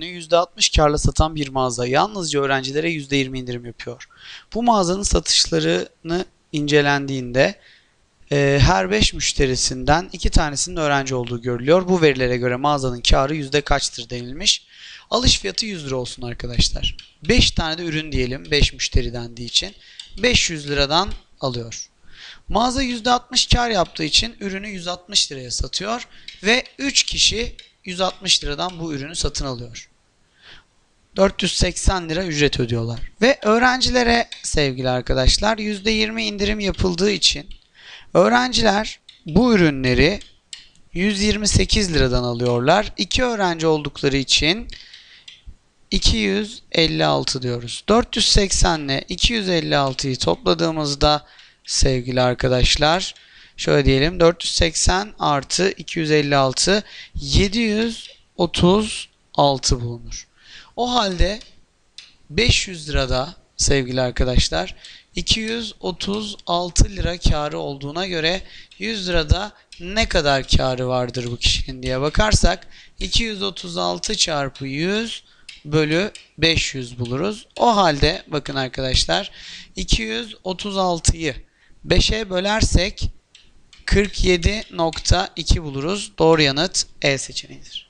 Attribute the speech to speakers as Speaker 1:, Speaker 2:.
Speaker 1: ürünü %60 karla satan bir mağaza yalnızca öğrencilere %20 indirim yapıyor. Bu mağazanın satışlarını incelendiğinde e, her 5 müşterisinden 2 tanesinin öğrenci olduğu görülüyor. Bu verilere göre mağazanın karı yüzde kaçtır denilmiş. Alış fiyatı 100 lira olsun arkadaşlar. 5 tane de ürün diyelim 5 müşteri dendiği için 500 liradan alıyor. Mağaza %60 kar yaptığı için ürünü 160 liraya satıyor ve 3 kişi 160 liradan bu ürünü satın alıyor. 480 lira ücret ödüyorlar. Ve öğrencilere sevgili arkadaşlar %20 indirim yapıldığı için öğrenciler bu ürünleri 128 liradan alıyorlar. 2 öğrenci oldukları için 256 diyoruz. 480 ile 256'yı topladığımızda sevgili arkadaşlar şöyle diyelim 480 artı 256 736 bulunur. O halde 500 lirada sevgili arkadaşlar 236 lira karı olduğuna göre 100 lirada ne kadar karı vardır bu kişinin diye bakarsak 236 çarpı 100 bölü 500 buluruz. O halde bakın arkadaşlar 236'yı 5'e bölersek 47.2 buluruz. Doğru yanıt E seçeneğidir.